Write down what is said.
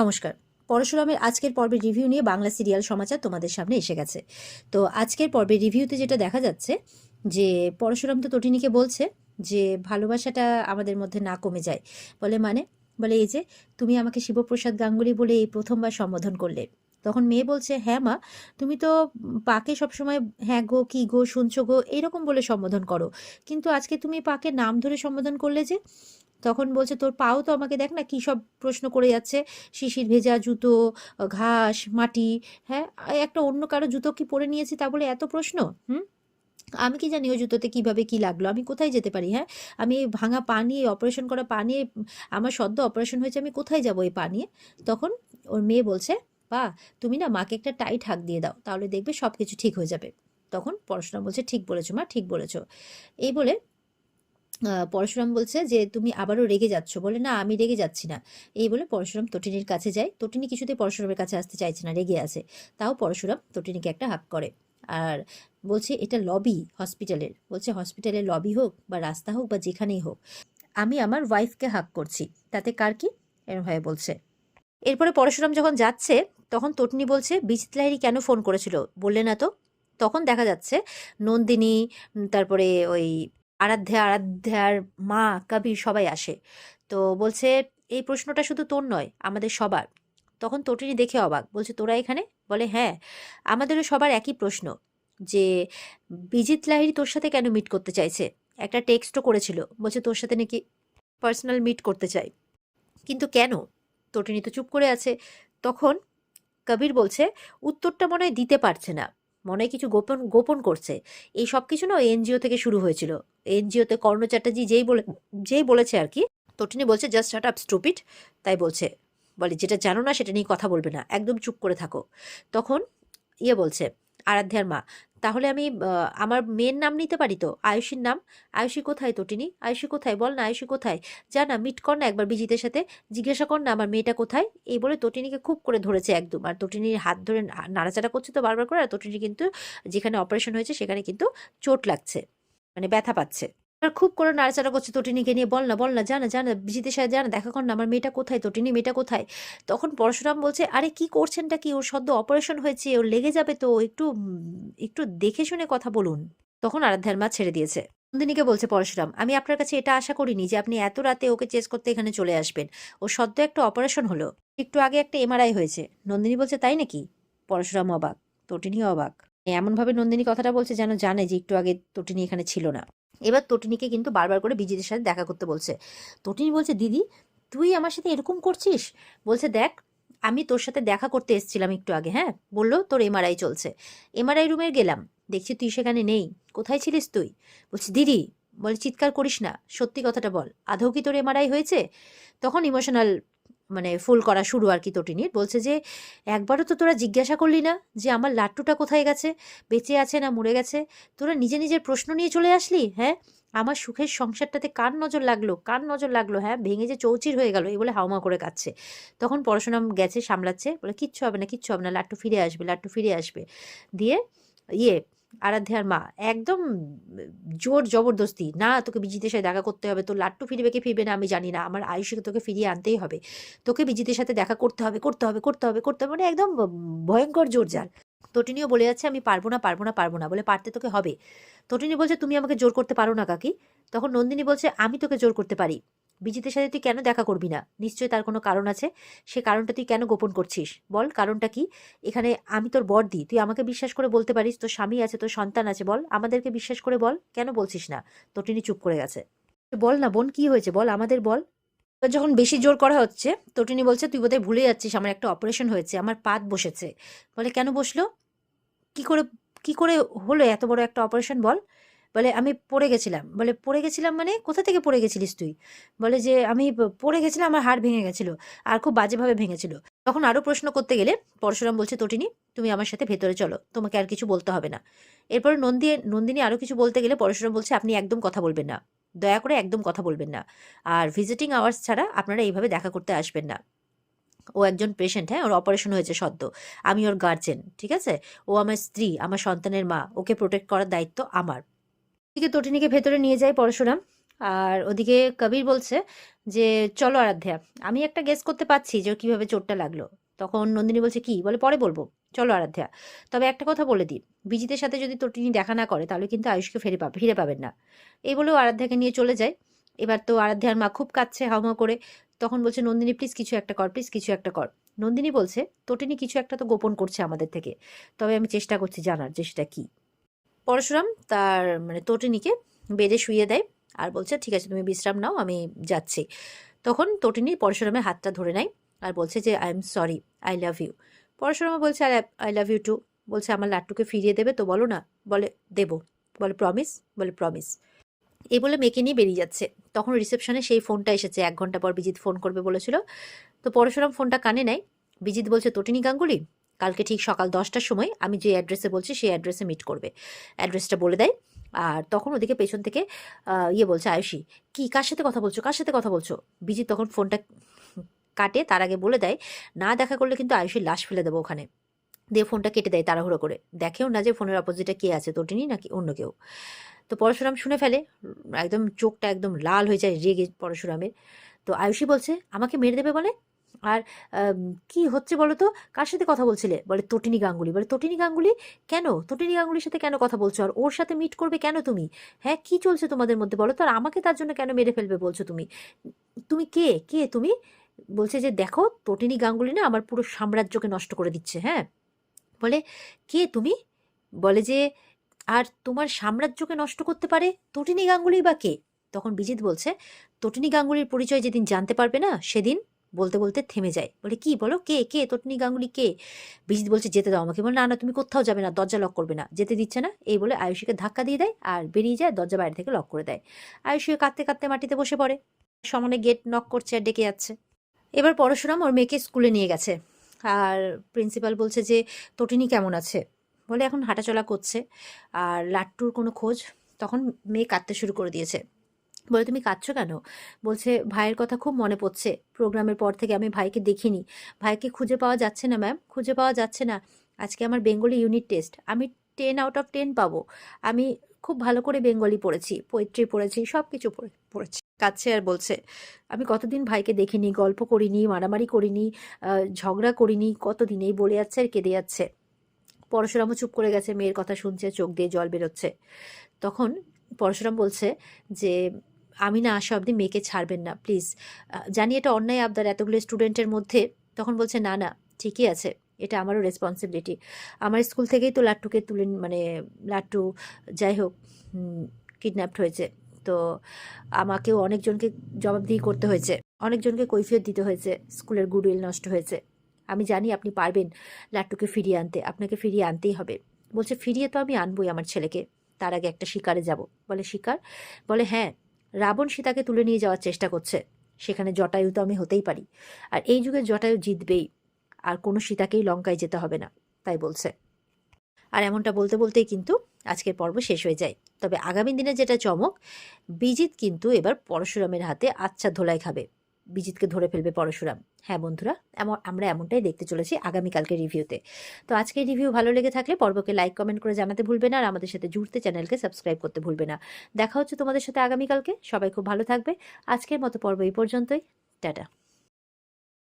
নমস্কার। পরশুরামের আজকের পর্বের রিভিউ নিয়ে বাংলা সিরিয়াল সমাচার তোমাদের সামনে এসে গেছে। তো আজকের পর্বের রিভিউতে যেটা দেখা যাচ্ছে, যে পরশুরাম তো তটিনীকে বলছে যে ভালোবাসাটা আমাদের মধ্যে না কমে যায়। বলে মানে? বলে এই যে, তুমি আমাকে শিবপ্রসাদ গাঙ্গুলি বলে এই প্রথমবার সম্বোধন করলে। তখন মেয়ে বলছে হ্যাঁ মা, তুমি তো পাকে সবসময় হ্যাঁ গো, কি গো, শুনছো গো, এরকম বলে সম্বোধন করো। কিন্তু আজকে তুমি পাকে নাম ধরে সম্বোধন করলে যে তখন বলছে, তোর পাও তো আমাকে দেখ না কী সব প্রশ্ন করে যাচ্ছে। শিশির ভেজা জুতো ঘাস, মাটি হ্যাঁ? একটা অন্য কারও জুতো কি পরে নিয়েছি তা বলে এত প্রশ্ন? হুম? আমি কি জানি ওই জুতোতে কীভাবে কি লাগল? আমি কোথায় যেতে পারি হ্যাঁ? আমি এই ভাঙা পা নিয়ে, অপারেশন করা পা নিয়ে, আমার সদ্য অপারেশন হয়েছে, আমি কোথায় যাব এই পা নিয়ে? তখন ওর মেয়ে বলছে, বা, তুমি না মাকে একটা টাইট হাক দিয়ে দাও, তাহলে দেখবে সব কিছু ঠিক হয়ে যাবে। তখন পড়াশোনা বলছে, ঠিক বলেছ মা, ঠিক বলেছ। এই বলে পরশুরাম বলছে যে, তুমি আবারও রেগে যাচ্ছ। বলে, না, আমি রেগে যাচ্ছি না। এই বলে পরশুরাম তটিনীর কাছে যায়। তটিনী কিছুতেই পরশুরামের কাছে আসতে চাইছে না, রেগে আছে। তাও পরশুরাম তটিনীকে একটা হাক করে আর বলছে, এটা লবি হসপিটালের বলছে হসপিটালের লবি হোক বা রাস্তা হোক বা যেখানেই হোক, আমি আমার ওয়াইফকে হাক করছি। তাতে কার কি? এরমভাবে বলছে। এরপরে পরশুরাম যখন যাচ্ছে, তখন তটিনী বলছে বিচিত লাহিড়ী কেন ফোন করেছিল? বললে না তো? তখন দেখা যাচ্ছে, নন্দিনী তারপরে ওই আরাধ্যা আরাধ্যার মা কবির সবাই আসে। তো বলছে, এই প্রশ্নটা শুধু তোর নয়, আমাদের সবার। তখন তটিনী দেখে অবাক, বলছে, তোরা এখানে? বলে হ্যাঁ আমাদেরও সবার একই প্রশ্ন, যে বিজিত লাহিড়ী তোর সাথে কেন মিট করতে চাইছে? একটা টেক্সটও করেছিল, বলছে, তোর সাথে নাকি পার্সোনাল মিট করতে চাই। কিন্তু কেন? তটিনী তো চুপ করে আছে। তখন কবির বলছে, উত্তরটা মনে হয় দিতে পারছে না। মনে কিছু গোপন গোপন করছে। এই সব কিছু না এনজিও থেকে শুরু হয়েছিল। এনজিওতে কর্ণ চ্যাটার্জি যেই বলে, যেই বলেছে আর কি, তটিনী বলছে জাস্ট শাট আপ স্টুপিড তাই বলছে। বলে, যেটা জানো না, সেটা নিয়ে কথা বলবে না। একদম চুপ করে থাকো। তখন ইয়ে বলছে, আরাধ্যার মা তাহলে আমি আমার মেয়ের নাম নিতে পারি তো? আয়ুষীর নাম? আয়ুষী কোথায় তটিনী? আয়ুষী কোথায়? বল না, আয়ুষী কোথায়? যা না মিট কর না একবার বিজিতের সাথে। জিজ্ঞাসা কর না আমার মেয়েটা কোথায়? এই বলে তটিনীকে খুব করে ধরেছে একদম। আর তটিনীর হাত ধরে নাড়াচাড়া করছে তো বারবার করে। আর তটিনী কিন্তু যেখানে অপারেশন হয়েছে সেখানে কিন্তু চোট লাগছে। মানে ব্যথা পাচ্ছে। আর খুব করে নাড়াচাড়া করছে তটিনীকে নিয়ে, বল না বল না, জানা জানা, বিজিতের সাথে জানা, দেখা কর না, আমার মেয়েটা কোথায়, তটিনী মেয়েটা কোথায়? তখন পরশুরাম বলছে, আরে, কি করছেনটা কি? ওর সদ্য অপারেশন হয়েছে, ওর লেগে যাবে তো, একটু একটু দেখে শুনে কথা বলুন। তখন আরাধ্যার মা ছেড়ে দিয়েছে। নন্দিনীকে বলছে, পরশুরাম, আমি আপনার কাছে এটা আশা করিনি যে আপনি এত রাতে ওকে চেস করতে এখানে চলে আসবেন। ও সদ্য একটা অপারেশন হলো, একটু আগে একটা এমআরআই হয়েছে। নন্দিনী বলছে, তাই নাকি? পরশুরাম অবাক তটিনী অবাক। এমনভাবে নন্দিনী কথাটা বলছে যেন জানে যে একটু আগে তটিনী এখানে ছিল না। এবার তটিনীকে কিন্তু বারবার করে বিজিতের সাথে দেখা করতে বলছে। তটিনী বলছে, দিদি, তুই আমার সাথে এরকম করছিস? বলছে, দেখ, আমি তোর সাথে দেখা করতে এসেছিলাম একটু আগে হ্যাঁ? বলল, তোর এমআরআই চলছে। এমআরআই রুমে গেলাম। দেখছি তুই সেখানে নেই। কোথায় ছিলিস তুই? বলছি, দিদি, বলে, চিৎকার করিস না। সত্যি কথাটা বল। আদৌ কি তোর এমআরআই হয়েছে? তখন ইমোশনাল মানে ফুল করা শুরু আর কি তটিনীর বলছে যে, একবারও তো তোরা জিজ্ঞাসা করলি না যে আমার লাট্টুটা কোথায় গেছে? বেঁচে আছে না মরে গেছে? তোরা নিজে নিজের প্রশ্ন নিয়ে চলে আসলি? হ্যাঁ? আমার সুখের সংসারটাতে কার নজর লাগল? কার নজর লাগল? হ্যাঁ? ভেঙে যে চৌচির হয়ে গেল। এই বলে হাওমা করে কাচ্ছে তখন পড়াশোনা গেছে সামলাচ্ছে। বলে, কিচ্ছু হবে না, কিচ্ছু হবে না লাট্টু ফিরে আসবে লাট্টু ফিরে আসবে। দিয়ে ইয়ে আরাধ্যার মা, একদম জোর জবরদস্তি, না, তোকে বিজিতের সাথে দেখা করতে হবে, তোর লাট্টু ফিরবে কি ফিরবে না আমি জানি না, আমার আয়ুষকে তোকে ফিরিয়ে আনতেই হবে, তোকে বিজিতের সাথে দেখা করতে হবে করতে হবে করতে হবে করতে হবে। মানে একদম ভয়ঙ্কর জোর জার তটিনীও বলে যাচ্ছে, আমি পারব না পারব না পারব না। বলে, পারতে তোকে হবে। তটিনী বলছে, তুমি আমাকে জোর করতে পারো না, কাকি। তখন নন্দিনী বলছে, আমি তোকে জোর করতে পারি। বিজিতের সাথে তুই কেন দেখা করবি না? নিশ্চয়ই তার কোনো কারণ আছে। সে কারণটা তুই কেন গোপন করছিস? বল, কারণটা কি? এখানে আমি তোর বর দিই তুই আমাকে বিশ্বাস করে বলতে পারিস, তোর স্বামী আছে, তোর সন্তান আছে, বল। আমাদেরকে বিশ্বাস করে বল। কেন বলছিস না? তটিনী চুপ করে গেছে। বল না বোন, কি হয়েছে? বল আমাদের বল। যখন বেশি জোর করা হচ্ছে, তটিনী বলছে, তুই বোধহয় ভুলে যাচ্ছিস, আমার একটা অপারেশন হয়েছে, আমার পাত বসেছে। বলে, কেন বসল? কি করে কি করে হলো এত বড় একটা অপারেশন বল? বলে, আমি পড়ে গেছিলাম। বলে, পড়ে গেছিলাম মানে? কোথা থেকে পড়ে গেছিলিস তুই? বলে যে, আমি পড়ে গেছিলাম, আমার হাড় ভেঙে গেছিল আর খুব বাজেভাবে ভেঙেছিল। তখন আরও প্রশ্ন করতে গেলে পরশুরাম বলছে, তটিনী, তুমি আমার সাথে ভেতরে চলো, তোমাকে আর কিছু বলতে হবে না। এরপরে নন্দী, নন্দিনী আরও কিছু বলতে গেলে পরশুরাম বলছে, আপনি একদম কথা বলবেন না। দয়া করে একদম কথা বলবেন না। আর ভিজিটিং আওয়ার্স ছাড়া আপনারা এইভাবে দেখা করতে আসবেন না। ও একজন পেশেন্ট হ্যাঁ ওর অপারেশন হয়েছে সদ্য। আমি ওর গার্জেন ঠিক আছে? ও আমার স্ত্রী, আমার সন্তানের মা, ওকে প্রোটেক্ট করার দায়িত্ব আমার। এদিকে তটিনীকে ভেতরে নিয়ে যায় পরশুরাম। আর ওদিকে কবির বলছে যে, চলো আরাধ্যা, আমি একটা গেস করতে পারছি যে কীভাবে চোটটা লাগল। তখন নন্দিনী বলছে, কি? বলে, পরে বলব। চলো আরাধ্যা। তবে একটা কথা বলে দিই, বিজিতের সাথে যদি তটিনী দেখা না করে, তাহলে কিন্তু আয়ুষকে ফিরে পাবে ফিরে পাবেন না। এই বলেও আরাধ্যাকে নিয়ে চলে যায়। এবার তো আরাধ্যার মা খুব কাঁদছে হাউমাউ করে। তখন বলছে, নন্দিনী প্লিজ কিছু একটা কর প্লিজ কিছু একটা কর। নন্দিনী বলছে তটিনী কিছু একটা তো গোপন করছে আমাদের থেকে। তবে আমি চেষ্টা করছি জানার যে সেটা কি? পরশুরাম তার মানে তটিনীকে বেডে শুয়ে দেয় আর বলছে, ঠিক আছে, তুমি বিশ্রাম নাও, আমি যাচ্ছি। তখন তটিনী পরশুরামের হাতটা ধরে নেয় আর বলছে যে, I am sorry, I love you. পরশুরামা বলছে আর আই লাভ ইউ টু। বলছে, আমার লাট্টুকে ফিরিয়ে দেবে তো বলো না। বলে, দেবো। বলে, প্রমিস। বলে, প্রমিস। এই বলে মেয়েকে নিয়ে বেরিয়ে যাচ্ছে। তখন রিসেপশনে সেই ফোনটা এসেছে, এক ঘণ্টা পর বিজিৎ ফোন করবে বলেছিল। তো পরশুরাম ফোনটা কানে নেয়। বিজিৎ বলছে, তটিনী গাঙ্গুলি? কালকে ঠিক সকাল দশটার সময় আমি যে অ্যাড্রেসে বলছি, সেই অ্যাড্রেসে মিট করবে। অ্যাড্রেসটা বলে দেয়। আর তখন ওদিকে পেছন থেকে ইয়ে বলছে, আয়ুষী, কি, কার সাথে কথা বলছো? কার সাথে কথা বলছো? বিজি তখন ফোনটা কাটে, তার আগে বলে দেয়, না দেখা করলে কিন্তু আয়ুষীর লাশ ফেলে দেবো ওখানে। দিয়ে ফোনটা কেটে দেয় তাড়াহুড়ো করে। দেখেও না যে ফোনের অপোজিটে কে আছে তটিনী নাকি অন্য কেউ? তো পরশুরাম শুনে ফেলে, একদম চোখটা একদম লাল হয়ে যায়, রেগে পরশুরামের। তো আয়ুষী বলছে, আমাকে মেরে দেবে বলে? আর কি হচ্ছে বলো তো কার সাথে কথা বলছিলে? বলে তটিনী গাঙ্গুলি বলে তটিনী গাঙ্গুলি কেন? তটিনী গাঙ্গুলির সাথে কেন কথা বলছো? আর ওর সাথে মিট করবে কেন তুমি? হ্যাঁ কি চলছে তোমাদের মধ্যে বলো তো? আর আমাকে তার জন্য কেন মেরে ফেলবে বলছো তুমি? তুমি কে? কে তুমি? বলছে যে দেখো তটিনী গাঙ্গুলি না আমার পুরো সাম্রাজ্যকে নষ্ট করে দিচ্ছে হ্যাঁ? বলে কে তুমি? বলে যে, আর তোমার সাম্রাজ্যকে নষ্ট করতে পারে তটিনী গাঙ্গুলি বা কে? তখন বিজিৎ বলছে তটিনী গাঙ্গুলির পরিচয় যেদিন জানতে পারবে না, সেদিন বলতে বলতে থেমে যায়। বলে, কি বলো? কে? কে? তটিনী গাঙ্গুলি কে? বিজিৎ বলছে, যেতে দাও আমাকে। বলে, না না, তুমি কোথাও যাবে না, দরজা লক করবে না। যেতে দিচ্ছে না। এই বলে আয়ুষীকে ধাক্কা দিয়ে দেয় আর বেরিয়ে যায় দরজা বাইরে থেকে লক করে দেয়। আয়ুষী কাঁদতে কাঁদতে মাটিতে বসে পড়ে। সমানে গেট নক করছে আর ডেকে যাচ্ছে। এবার পরশুরাম ওর মেয়েকে স্কুলে নিয়ে গেছে। আর প্রিন্সিপাল বলছে যে তটিনী কেমন আছে? বলে, এখন হাঁটাচলা করছে। আর লাট্টুর কোনো খোঁজ? তখন মেয়ে কাঁদতে শুরু করে দিয়েছে। বলে, তুমি কাঁদছো কেন? বলছে, ভাইয়ের কথা খুব মনে পড়ছে। প্রোগ্রামের পর থেকে আমি ভাইকে দেখিনি। ভাইকে খুঁজে পাওয়া যাচ্ছে না, ম্যাম। খুঁজে পাওয়া যাচ্ছে না। আজকে আমার বেঙ্গলি ইউনিট টেস্ট। আমি টেন আউট অফ টেন পাবো। আমি খুব ভালো করে বেঙ্গলি পড়েছি, পোয়েট্রি পড়েছি সব কিছু পড়ে, পড়েছি। কাছে আর বলছে, আমি কতদিন ভাইকে দেখিনি, গল্প করিনি, মারামারি করিনি ঝগড়া করিনি কতদিন এই বলে যাচ্ছে আর কেঁদে যাচ্ছে। পরশুরামও চুপ করে গেছে, মেয়ের কথা শুনছে, চোখ দিয়ে জল বেরোচ্ছে। তখন পরশুরাম বলছে যে আমি না আসা অবধি মেয়েকে ছাড়বেন না প্লিজ জানি এটা অন্যায় আবদার এতগুলো স্টুডেন্টের মধ্যে। তখন বলছে, না না, ঠিকই আছে, এটা আমারও রেসপন্সিবিলিটি আমার স্কুল থেকেই তো লাট্টুকে তুলে মানে লাট্টু, যাই হোক কিডন্যাপড হয়েছে। তো আমাকেও অনেকজনকে জবাবদিহি করতে হয়েছে, অনেকজনকে কৈফিয়ত দিতে হয়েছে স্কুলের গুডউইল নষ্ট হয়েছে। আমি জানি আপনি পারবেন লাট্টুকে ফিরিয়ে আনতে, আপনাকে ফিরিয়ে আনতেই হবে। বলছে, ফিরিয়ে তো আমি আনবই আমার ছেলেকে, তার আগে একটা শিকারে যাব। বলে, শিকার? বলে হ্যাঁ রাবণ সীতাকে তুলে নিয়ে যাওয়ার চেষ্টা করছে। সেখানে জটায়ু তো আমি হতেই পারি। আর এই যুগে জটায়ু জিতবেই। আর কোনো সীতাকেই লঙ্কায় যেতে হবে না, তাই বলছে। আর এমনটা বলতে বলতেই কিন্তু আজকের পর্ব শেষ হয়ে যায়। তবে আগামী দিনে যেটা চমক বিজিত কিন্তু এবার পরশুরামের হাতে আচ্ছা ধোলাই খাবে। বিজিতকে ধরে ফেলবে পরশুরাম। হ্যাঁ বন্ধুরা আমরা এমনটাই দেখতে চলেছি আগামীকালকে রিভিউতে। তো আজকে রিভিউ ভালো লেগে থাকলে পর্বকে লাইক কমেন্ট করে জানাতে ভুলবে না আর আমাদের সাথে জুড়তে চ্যানেলকে সাবস্ক্রাইব করতে ভুলবে না। দেখা হচ্ছে তোমাদের সাথে আগামীকালকে। সবাই খুব ভালো থাকবে। আজকের মতো পর্ব এই পর্যন্তই। টাটা।